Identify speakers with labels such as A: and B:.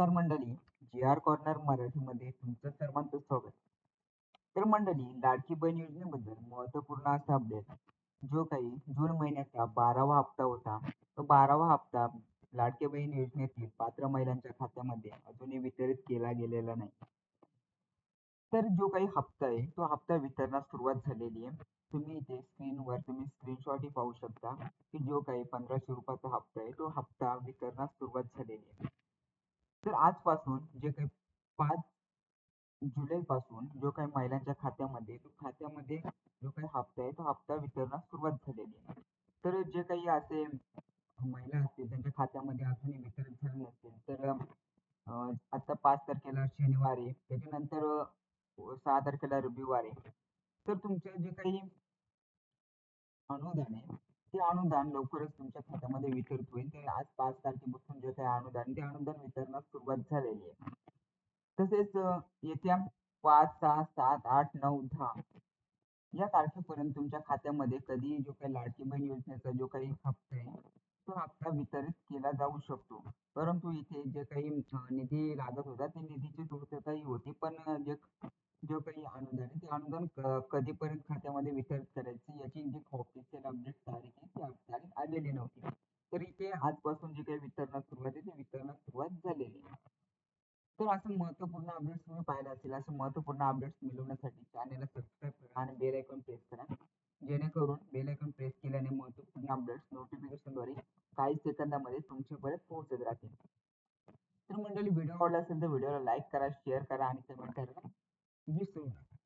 A: नमस्कार मंडळी. जी R corner मराठीमध्ये तुमचं सर्वांचं स्वागत. तर मंडळी लाडकी बहीण योजनेबद्दल महत्त्वपूर्ण असा अपडेट जो काही जून महिन्याचा बारावा हप्ता होता तो बारावा हप्ता लाडकी बहीण योजनेतील पात्र महिलांच्या खात्यामध्ये अजूनही वितरित केला गेलेला नाही. तर जो काही हप्ता आहे तो हप्ता वितरणास सुरुवात झालेली आहे. तुम्ही इथे स्क्रीनवर तुम्ही स्क्रीनशॉट पाहू शकता की जो काही पंधराशे रुपयाचा हप्ता आहे तो हप्ता वितरणास सुरुवात झालेली आहे. तर आजपासून जे काही पाच जुलै पासून जो काही महिलांच्या खात्यामध्ये खात्यामध्ये जो काही हप्ता आहे तो हप्ता वितरणास सुरुवात झालेली आहे. तर जे काही असे महिला असतील त्यांच्या खात्यामध्ये अजूनही वितरण झाले नसतील तर आता पाच तारखेला शनिवारी त्याच्यानंतर सहा तारखेला रविवारी तर तुमचं जे काही अनुदान आहे ते अनुदान लवकरच तुमच्या खात्यामध्ये वितरित होईल. ते आज पाच तारखेपासून जे काही अनुदान ते अनुदान वितरणास सुरुवात झालेली आहे. तसेच येत्या पाच सहा सात आठ नऊ दहा या तारखेपर्यंत तुमच्या खात्यामध्ये कधी जो काही लाडकी बहीण योजनेचा जो काही हप्ता आहे तो हप्ता वितरित केला जाऊ शकतो. परंतु इथे जे काही निधी लागत होता ते निधीची पूर्तताही होती. पण जे जो काही अनुदान आहे ते अनुदान कधीपर्यंत खात्यामध्ये वितरित करायची. याची जी ऑफिशियल अपडेट तारीख आहे ती तारीख आलेली नव्हती. तर इथे आजपासून जे काही वितरणास सुरुवात आहे ती वितरणास सुरुवात झालेली आहे. तर असं महत्त्वपूर्ण अपडेट्स तुम्ही पाहिलं असेल असं महत्त्वपूर्ण अपडेट्स मिळवण्यासाठी चॅनलला सबस्क्राईब करा आणि बेल आयकॉन प्रेस करा. जेणेकरून बेल आयकॉन प्रेस केल्याने महत्त्वपूर्ण अपडेट्स नोटिफिकेशनद्वारे काही सेकंदामध्ये तुमच्यापर्यंत पोहोचत राहतील. तर मंडळी व्हिडिओ आवडला असेल तर व्हिडिओला लाईक करा शेअर करा आणि कमेंट करायला विसरू नका